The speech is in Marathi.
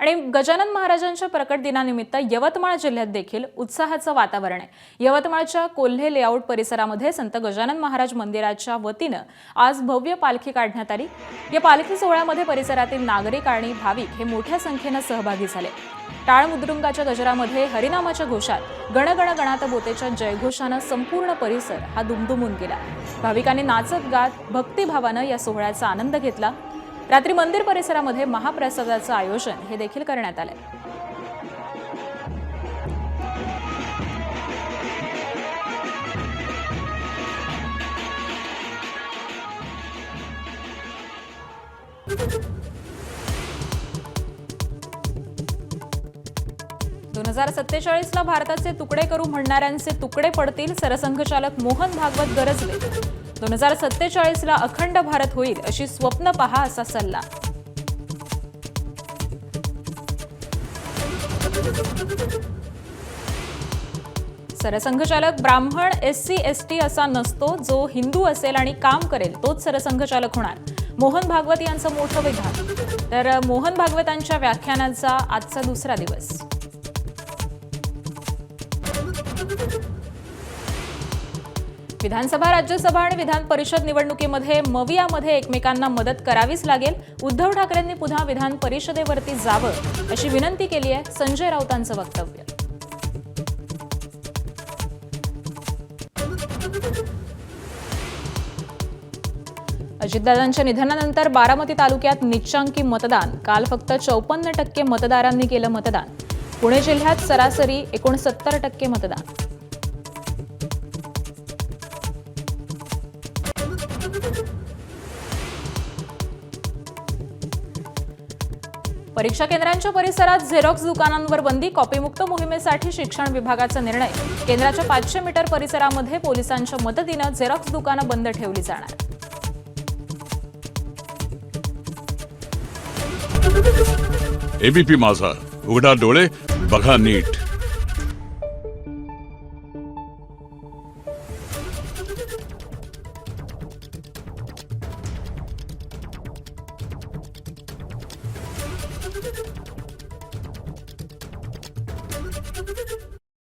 आणि गजानन महाराजांच्या प्रकट दिनानिमित्त यवतमाळ जिल्ह्यात देखील उत्साहाचं वातावरण आहे. यवतमाळच्या कोल्हे लेआउट परिसरामध्ये संत गजानन महाराज मंदिराच्या वतीनं आज भव्य पालखी काढण्यात आली. या पालखी सोहळ्यामध्ये परिसरातील नागरिक आणि भाविक हे मोठ्या संख्येनं सहभागी झाले. टाळ मुद्रुंगाच्या गजरामध्ये हरिनामाच्या घोषात गणगण गणात बोतेच्या जयघोषानं संपूर्ण परिसर हा दुमदुमून गेला. भाविकांनी नाचत गात भक्तिभावानं या सोहळ्याचा आनंद घेतला. रात्री मंदिर परिसरामध्ये महाप्रसादाचं आयोजन हे देखील करण्यात आलंय. दोन हजार सत्तेचाळीसला भारताचे तुकडे करू म्हणणाऱ्यांचे तुकडे पडतील सरसंघचालक मोहन भागवत गरजले. दोन हजार सत्तेचाळीसला अखंड भारत होईल अशी स्वप्न पहा असा सल्ला. सरसंघचालक ब्राह्मण एस सी एस टी असा नसतो जो हिंदू असेल आणि काम करेल तोच सरसंघचालक होणार. मोहन भागवत यांचं मोठं विधान. तर मोहन भागवतांच्या व्याख्यानाचा आजचा दुसरा दिवस. विधानसभा राज्यसभा आणि विधान परिषद निवडणुकीमध्ये मवियामध्ये एकमेकांना मदत करावीच लागेल. उद्धव ठाकरेंनी पुन्हा विधान परिषदेवरती जावं अशी विनंती केली आहे. संजय राऊतांचं वक्तव्य. अजितदादांच्या निधनानंतर बारामती तालुक्यात निच्चांकी मतदान. काल फक्त चौपन्न टक्के मतदारांनी केलं मतदान. पुणे जिल्ह्यात सरासरी एकोणसत्तर टक्के मतदान. परीक्षा केंद्रांच्या परिसरात झेरॉक्स दुकानांवर बंदी कॉपीमुक्त मोहिमेसाठी शिक्षण विभागाचा निर्णय. केंद्राच्या पाचशे मीटर परिसरामध्ये पोलिसांच्या मदतीनं झेरॉक्स दुकानं बंद ठेवली जाणार. एबीपी माझा. उघडा डोळे बघा नीट. Thank you.